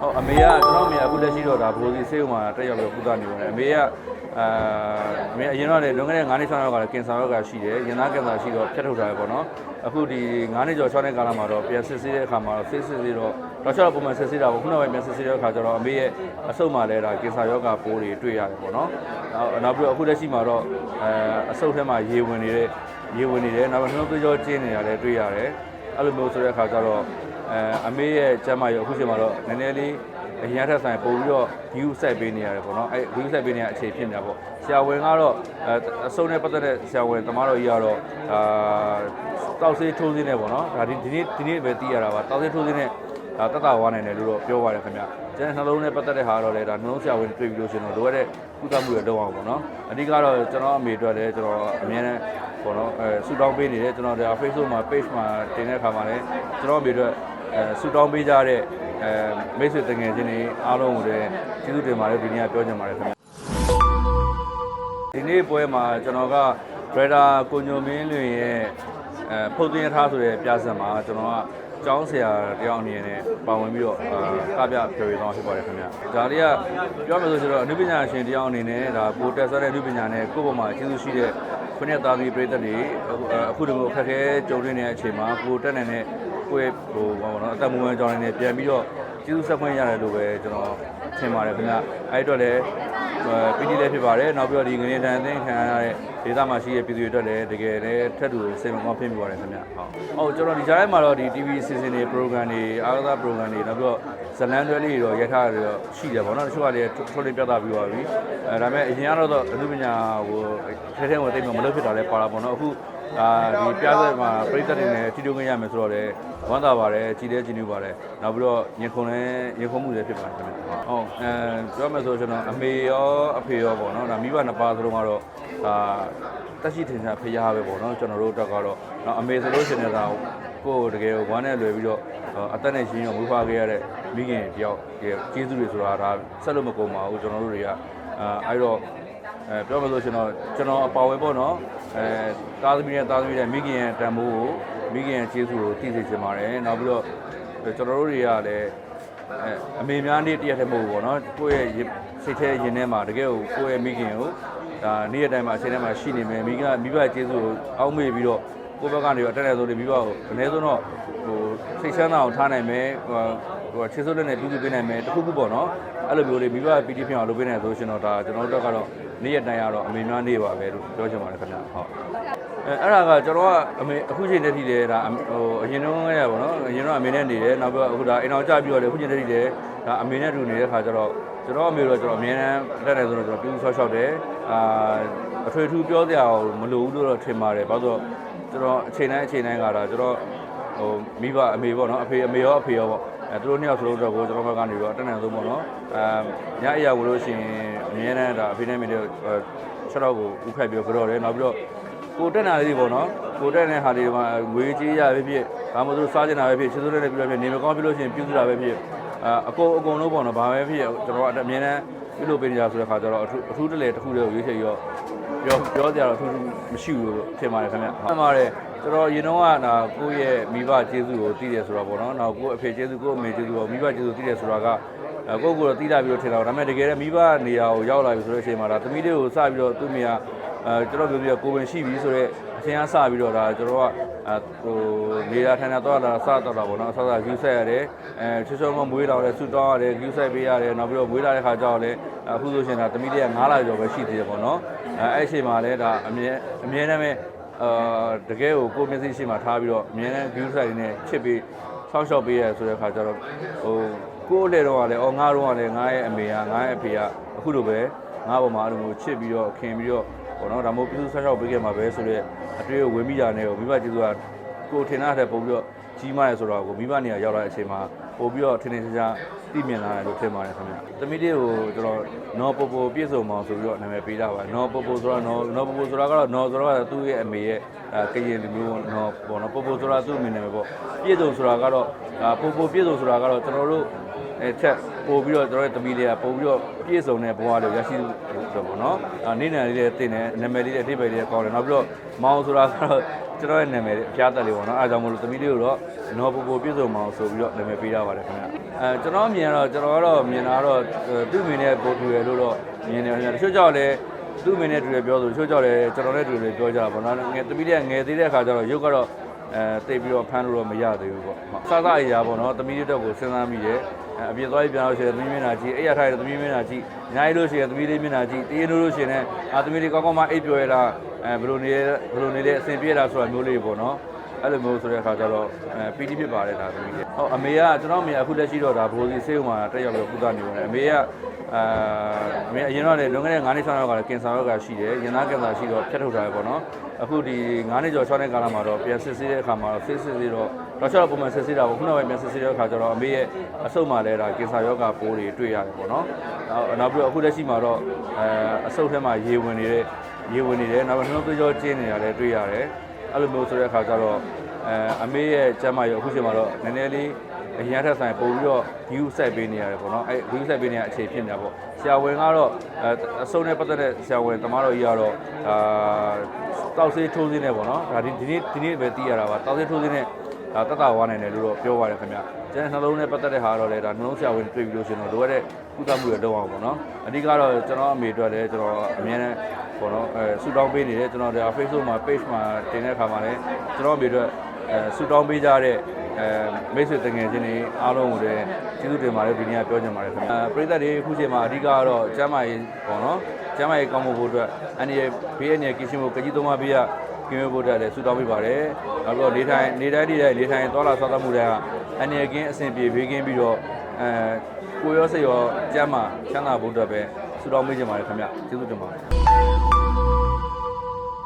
ဟုတ်အမေကကျွန်တော်အမေကအခုလက်ရှိတော့ဒါဘိုးစီဆေးဥမှာတက်ရောက်ပြီးကုသနေပါတယ်အမေကအာအမေအရင်တော့လေလွန်ခဲ့တဲ့9နှစ်6နောက်ကလည်းကင်ဆာရောဂါရှိတယ်ရင်သားကင်ဆာရှိတော့ဖြတ်ထုတ်ထားရပေါ့နော်အခုဒီ9နှစ်ကျော်6နှစ်ကာလမှာတော့ပြန်စစ်ဆေးတဲ့အခါမှာတော့စစ်စစ်ဆေးတော့တော့ချက်တော့ပုံမှန်စစ်ဆေးတာပေါ့ခုနောက်ပိုင်းပြန်စစ်ဆေးတဲ့အခါကျတော့အမေရဲ့အဆုတ်မှာလည်းဒါကင်ဆာရောဂါပိုးတွေတွေ့ရတယ်ပေါ့နော်နောက်နောက်ပြီးတော့အခုလက်ရှိမှာတော့အဲအဆုတ်ထဲမှာရေဝင်နေတဲ့ရေဝင်နေတယ်နောက်ပြီးနှုတ်သွေးကြောကျင်းနေတာလည်းတွေ့ရတယ်အဲ့လိုမျိုးဆိုတဲ့အခါကျတော့ အဲအမေရဲ့ကျမ်းမာရေးအခုချိန်မှာတော့နည်းနည်းလေးအရင်ထက်ဆိုင်ပို့ပြီးတော့ view စိုက်ပေးနေရတယ်ပေါ့နော်အဲ view စိုက်ပေးနေရအခြေဖြစ်နေတာပေါ့ဆရာဝန်ကတော့အဲအစုံနဲ့ပတ်သက်တဲ့ဆရာဝန်တမားတော်ကြီးကတော့အာတောက်ဆေးထိုးစင်းနေပေါ့နော်ဒါဒီဒီနေ့ဒီနေ့ပဲသိရတာပါတောက်ဆေးထိုးစင်းနဲ့ဒါတက်တာဝါနိုင်တယ်လို့တော့ပြောပါတယ်ခင်ဗျကျန်တဲ့နှလုံးနဲ့ပတ်သက်တဲ့ဟာတော့လေဒါနှလုံးဆရာဝန်တွေ့ပြီးလို့ရှင်တော့လိုရတဲ့ကုသမှုတွေလုပ်အောင်ပေါ့နော်အဓိကတော့ကျွန်တော်အမေအတွက်လည်းကျွန်တော်အမြဲတမ်းပေါ့နော်အဲဆူတောင်းပေးနေတယ်ကျွန်တော်ဒါ Facebook မှာ page မှာတင်တဲ့အခါမှာလည်းကျွန်တော်အမေအတွက် အဲဆူတောင်းပေးကြတဲ့အဲမိတ်ဆွေတငယ်ချင်းတွေအားလုံးကိုလည်းကျေးဇူးတင်ပါတယ်ဒီနေ့ကပြောချင်ပါတယ်ခင်ဗျဒီနေ့ပွဲမှာကျွန်တော်က Brother ကိုညိုမင်းလွင်ရဲ့အဲဖုတ်သွင်းရထားဆိုတဲ့ပြဆက်မှာကျွန်တော်ကကျောင်းဆရာတယောက်အနေနဲ့ပါဝင်ပြီးတော့အာကပြပြောရသွားဖြစ်ပါတယ်ခင်ဗျဒါလေးကပြောမယ်ဆိုဆိုတော့အနုပညာရှင်တယောက်အနေနဲ့ဒါပိုတက်ဆက်တဲ့အနုပညာနဲ့ကိုယ့်ဘက်မှာကျေးဇူးရှိတဲ့ခုနှစ်သားသမီးပြည်သက်တွေအခုတည်းကအခက်အခဲကြုံနေတဲ့အချိန်မှာကိုတက်နိုင်တဲ့ ကိုယ့်ဟိုဘာလို့လဲအသက်မွေးကြောင်းနေပြန်ပြီးတော့ကျေးဇူးဆက်ခွင့်ရတယ်လို့ပဲကျွန်တော်ထင်ပါတယ်ခင်ဗျအဲ့အတွက်လည်းပီတိလည်းဖြစ်ပါတယ်နောက်ပြီးတော့ဒီငနေတန်အသိခံရတဲ့ဒေသမှာရှိတဲ့ပြည်သူတွေအတွက်လည်းတကယ်လည်းထက်တူစိတ်မကောင်းဖြစ်မိပါတယ်ခင်ဗျဟုတ်ဟုတ်ကျွန်တော်ဒီကြားထဲမှာတော့ဒီ TV season တွေ program တွေအားကစား program တွေနောက်ပြီးတော့ဇလန်တွဲလေးတွေတော့ရထားတွေတော့ရှိတယ်ပေါ့နော်တချို့ကလည်းထုတ်လေးပြသပြီးသွားပြီအဲဒါပေမဲ့အရင်ကတော့အမှုပညာဟိုထဲထဲမှာတိတ်မလုပ်ဖြစ်တာလည်းပါတာပေါ့နော်အခု အာဒီပြသက်မှာပြိသက်တွေနဲ့တီတိုငင်ရမယ်ဆိုတော့လေဝမ်းသာပါတယ်ကြည်တဲ့ကြည်နူးပါတယ်နောက်ပြီးတော့ရင်ခုန်လည်းရင်ခုန်မှုလည်းဖြစ်ပါတယ်ခင်ဗျဟုတ်အဲပြောမယ်ဆိုကျွန်တော်အမေရောအဖေရောပေါ့နော်ဒါမိဘနှစ်ပါးစလုံးကတော့ဒါတက်ရှိထင်ရှားဖရားပဲပေါ့နော်ကျွန်တော်တို့အတွက်ကတော့နော်အမေဆိုလို့ရှိရင်လည်းကိုယ်တကယ်ဝမ်းနဲ့လွယ်ပြီးတော့အသက်နဲ့ရင်းရောမွေးဖွားခဲ့ရတဲ့မိခင်တယောက်ကျေးဇူးတွေဆိုတာဒါဆက်လို့မကုန်ပါဘူးကျွန်တော်တို့တွေကအဲအဲ့တော့အဲပြောမလို့ကျွန်တော်ကျွန်တော်အပါဝင်ပေါ့နော် အဲသားသမီးနဲ့သားသမီးနဲ့မိခင်ရဲ့တန်ဖိုးကိုမိခင်ရဲ့ကျေးဇူးကိုသိစေချင်ပါတယ်နောက်ပြီးတော့ကျွန်တော်တို့တွေကလည်းအဲအမေများနေ့တရက်တည်းမဟုတ်ဘူးပေါ့နော်ကိုယ့်ရဲ့စိတ်ထဲရင်ထဲမှာတကယ်ကိုကိုယ့်ရဲ့မိခင်ကိုဒါနေ့ရက်တိုင်းမှာအချိန်တိုင်းမှာရှိနေမယ်မိကမိဘရဲ့ကျေးဇူးကိုအောက်မေ့ပြီးတော့ ကိုယ့်ဘက်ကနေတော့တက်တယ်ဆိုလို့မိဘကိုအနည်းဆုံးတော့ဟိုစိတ်ချမ်းသာအောင်ထားနိုင်မယ်ဟိုဟိုခြေစွပ်လက်နဲ့ပြုစုပေးနိုင်မယ်တခုခုပေါ့နော်အဲ့လိုမျိုးလေးမိဘပီတိဖြစ်အောင်လုပ်ပေးနိုင်ဆိုရှင်တော့ဒါကျွန်တော်တို့ကတော့နေ့ရက်တိုင်းကတော့အမေများနေပါပဲလို့ပြောချင်ပါတယ်ခင်ဗျဟုတ်အဲအဲ့ဒါကကျွန်တော်ကအမေအခုချိန်တည်းထိလေဒါဟိုအရင်တော့ရပါတော့အရင်တော့အမေနဲ့နေတယ်နောက်ပြီးအခုဒါအိမ်အောင်ကြပြီးတော့လေအခုချိန်တည်းထိလေဒါအမေနဲ့တူနေတဲ့ခါကျတော့ကျွန်တော်အမေတို့ကျွန်တော်အမြဲတမ်းတက်တယ်ဆိုတော့ကျွန်တော်ပြုစုဆောက်ရှောက်တယ်အာ အထွေထူးပြောစရာမလိုဘူးလို့တော့ထင်ပါတယ်ဘာလို့ဆိုတော့ကျွန်တော်အချိန်တိုင်းအချိန်တိုင်းကတော့ကျွန်တော်ဟိုမိဘအမေပေါ့နော်အဖေအမေရောအဖေရောပေါ့အဲသူတို့နှစ်ယောက်စလုံးတော့ကိုကျွန်တော်ဘက်ကနေပြီးတော့တက်နေဆုံးပေါ့နော်အဲညအရာဝင်လို့ရှိရင်အမြဲတမ်းဒါအဖေနဲ့မိတဲ့ချက်တော့ကိုဥခတ်ပြီးတော့ကြော်တယ်နောက်ပြီးတော့ကိုတက်နာလေးပေါ့နော်ကိုတက်တဲ့ဟာတွေမှာငွေကြေးရပဲဖြစ်ဒါမှမဟုတ်စားကျင်တာပဲဖြစ်ချစ်စိုးတဲ့ပြီးတော့ဖြစ်နေမကောင်းပြလို့ရှိရင်ပြုစုတာပဲဖြစ်အအကုန်အကုန်လုံးပေါ့နော်ဘာပဲဖြစ်ကျွန်တော်အမြဲတမ်းပြုလုပ်ပေးနေကြဆိုတဲ့ခါကျတော့အထူးအထူးတလေတစ်ခုတည်းကိုရွေးချယ်ပြီးတော့ ပြောပြောကြရတော့အထူးမရှိဘူးလို့ထင်ပါတယ်ခင်ဗျဟုတ်ပါတယ်ကျွန်တော်ရင်တော့ကဒါကိုယ့်ရဲ့မိဘကျေးဇူးကိုသိတယ်ဆိုတော့ပေါ့နော်နောက်ကိုယ့်အဖေကျေးဇူးကိုယ့်အမေကျေးဇူးကိုမိဘကျေးဇူးသိတယ်ဆိုတာကအဲကိုယ့်ကိုယ်တော့သိတာပြီးတော့ထင်တာဒါပေမဲ့တကယ်လည်းမိဘနေရာကိုရောက်လာပြီဆိုတဲ့အချိန်မှာဒါသမီးလေးကိုစပြီးတော့သူ့မိက အဲကျွန်တော်ပြောပြီးတော့ကိုယ်ဝင်ရှိပြီဆိုတော့အချိန်အားစပြီးတော့ဒါကျွန်တော်ကအဲဟိုနေတာထိုင်တာတော့လာစတော့တာပေါ့နော်အစစ view set ရတယ်အဲချွတ်ချွတ်မမွေးတော့လဲဆူတောင်းရတယ် view set ပေးရတယ်နောက်ပြီးတော့မွေးလာတဲ့ခါကျတော့လဲအခုဆိုရှင်ဒါသမီးလေးက9လကျော်ပဲရှိသေးတယ်ပေါ့နော်အဲအဲ့အချိန်မှာလဲဒါအမြဲအမြဲတမ်းပဲအာတကယ်ကိုကိုမျက်စိရှိမှထားပြီးတော့အမြဲတမ်း view set နေချစ်ပြီးဆောက်ရှောက်ပေးရဆိုတဲ့ခါကျတော့ဟိုကိုယ့်လေတော့ကလည်းအော်ငါတော့ကလည်းငါရဲ့အမေကငါရဲ့အဖေကအခုလိုပဲငါ့ပေါ်မှာအဲ့လိုမျိုးချစ်ပြီးတော့ခင်ပြီးတော့ ပေါ့နော်ဒါမှမဟုတ်ပြုစုဆောက်ရှောက်ပေးခဲ့မှာပဲဆိုတော့အတွေ့အဝင်းမိတာနဲ့ကိုမိဘကျေးဇူးကကိုထင်တဲ့ပုံပြီးတော့ကြီးမားရဆိုတော့ကိုမိဘနေရာရောက်လာတဲ့အချိန်မှာပို့ပြီးတော့ထင်ထင်ရှားရှားသိမြင်လာတယ်လို့ထင်ပါတယ်ခင်ဗျ။သမီးလေးကိုကျွန်တော်နော်ပိုပိုပြည့်စုံမောင်ဆိုပြီးတော့နာမည်ပေးတာပါ။နော်ပိုပိုဆိုတာနော်နော်ပိုပိုဆိုတာကတော့နော်ဆိုတော့သူ့ရဲ့အမေရဲ့အဲကရင်လူမျိုးနော်ပေါ့နော်ပိုပိုဆိုတာသူ့အမေနာမည်ပေါ့။ပြည့်စုံဆိုတာကတော့ပိုပိုပြည့်စုံဆိုတာကတော့ကျွန်တော်တို့ အဲချက်ပို့ပြီးတော့ကျွန်တော်ရဲ့သမီးလေးကပို့ပြီးတော့ပြည့်စုံတဲ့ဘဝလေးရရှိဆိုပေါ့နော်။အနေနဲ့လေးလေးတင်တယ်နာမည်လေးလေးအတိတ်ပဲလေးကောင်းတယ်နောက်ပြီးတော့မောင်ဆိုတာကတော့ကျွန်တော်ရဲ့နာမည်အပြားတက်လေးပေါ့နော်အဲဒါကြောင့်မလို့သမီးလေးကိုတော့နော်ပိုပိုပြည့်စုံမောင်ဆိုပြီးတော့နာမည်ပေးထားပါတယ်ခင်ဗျာအဲကျွန်တော်မြင်တော့ကျွန်တော်ကတော့မြင်တာကတော့သူ့မိနဲ့ပို့တူရလို့တော့မြင်တယ်ခင်ဗျာတချို့ကြောက်လဲသူ့မိနဲ့တူရပြောဆိုတချို့ကြောက်လဲကျွန်တော်နဲ့တူရပြောကြတာပေါ့နော်ငယ်တပီးတဲ့ငယ်သေးတဲ့အခါကျတော့ရုပ်ကတော့အဲတိတ်ပြီးတော့ဖမ်းလို့တော့မရသေးဘူးပေါ့စစအရာပေါ့နော်တမီးတက်ကိုစဉ်းစားမိတယ် အပြင်သွားပြီးပြန်လို့ရှိရင်သမီးမျက်နှာကြည့်အဲ့ရထားတဲ့သမီးမျက်နှာကြည့်ညာရီလို့ရှိရင်သမီးလေးမျက်နှာကြည့်တေးလို့လို့ရှိရင်လည်းအာသမီးလေးကောင်းကောင်းမအိပ်ပျော်ရလားအဲဘယ်လိုနေဘယ်လိုနေလဲအဆင်ပြေလားဆိုတာမျိုးလေးပေါ့နော်အဲ့လိုမျိုးဆိုတဲ့အခါကျတော့အဲပီတိဖြစ်ပါတယ်ဒါသမီးလေးဟုတ်အမေကကျွန်တော်အမေကအခုလက်ရှိတော့ဒါဘိုးစီဆေးဥမှာတက်ရောက်ပြီးကုသနေပါတယ်အမေက အာအမေအရင်တော့လေလွန်ခဲ့တဲ့9နှစ်6နှစ်လောက်ကလည်းကင်ဆာရောဂါရှိတယ်ရင်သားကင်ဆာရှိတော့ဖြတ်ထုတ်ထားရပေါ့နော်အခုဒီ9နှစ်ကျော်6နှစ်ကာလမှာတော့ပြန်စစ်ဆေးတဲ့အခါမှာတော့စစ်စစ်ဆေးတော့တော့ချက်တော့ပုံမှန်စစ်ဆေးတာပေါ့ခုနောက်ပိုင်းပြန်စစ်ဆေးတဲ့အခါကျတော့အမေရဲ့အဆုတ်မှာလည်းဒါကင်ဆာရောဂါပိုးတွေတွေ့ရတယ်ပေါ့နော်နောက်နောက်ပြီးတော့အခုလက်ရှိမှာတော့အဲအဆုတ်ထဲမှာရေဝင်နေတဲ့ရေဝင်နေတယ်နောက်ပြီးနှလုံးသွေးကြောကျင်းနေတာလည်းတွေ့ရတယ်အဲ့လိုမျိုးဆိုတဲ့အခါကျတော့အဲအမေရဲ့ကျမ်းမာရေးအခုချိန်မှာတော့နည်းနည်းလေး အရင်ထက်ဆိုင်ပို့ပြီးတော့ view set ပေးနေရတယ်ပေါ့နော်အဲ view set ပေးနေရအခြေဖြစ်နေတာပေါ့ဆရာဝန်ကတော့အဲအစုံနဲ့ပတ်သက်တဲ့ဆရာဝန်တမားတော်ကြီးကတော့အာတောက်ဆေးထိုးစင်းနေပေါ့နော်ဒါဒီဒီနေ့ဒီနေ့ပဲသိရတာပါတောက်ဆေးထိုးစင်းနဲ့ဒါတက်တာဝါနိုင်တယ်လို့တော့ပြောပါတယ်ခင်ဗျကျန်တဲ့နှလုံးနဲ့ပတ်သက်တဲ့ဟာကတော့လေဒါနှလုံးဆရာဝန်တွေ့ပြီးလို့ရှိရင်တော့လိုရတဲ့ကုသမှုတွေတော့အောင်ပေါ့နော်အဓိကတော့ကျွန်တော်အမေအတွက်လည်းကျွန်တော်အမြဲတမ်းပေါ့နော်အဲဆူတောင်းပေးနေတယ်ကျွန်တော်ဒါ Facebook မှာ page မှာတင်တဲ့အခါမှာလည်းကျွန်တော်အမေအတွက်အဲဆူတောင်းပေးကြတဲ့ အဲမိတ်ဆွေတငယ်ချင်းတွေအားလုံးကိုလည်းကျေးဇူးတင်ပါတယ်ဒီနေ့ကပြောချင်ပါတယ်ခင်ဗျအဲပရိသတ်တွေအခုချိန်မှာအဓိကကတော့ကျမ်းမာရေးပေါ့နော်ကျမ်းမာရေးကောင်းဖို့အတွက်အန်ဒီရဲ့ဘေးအနေကင်းရှင်းဖို့ကကြီးသုံးပါးပေးရကင်းဝေးဖို့အတွက်လည်းဆူတောင်းပေးပါတယ်နောက်ပြီးတော့နေထိုင်နေတိုင်းနေတိုင်းနေထိုင်သွားလာသွားသမှုတွေကအန်ဒီရဲ့ကင်းအဆင်ပြေဘေးကင်းပြီးတော့အဲကိုရောစိတ်ရောကျမ်းမာချမ်းသာဖို့အတွက်ပဲဆူတောင်းပေးချင်ပါတယ်ခင်ဗျကျေးဇူးတင်ပါတယ်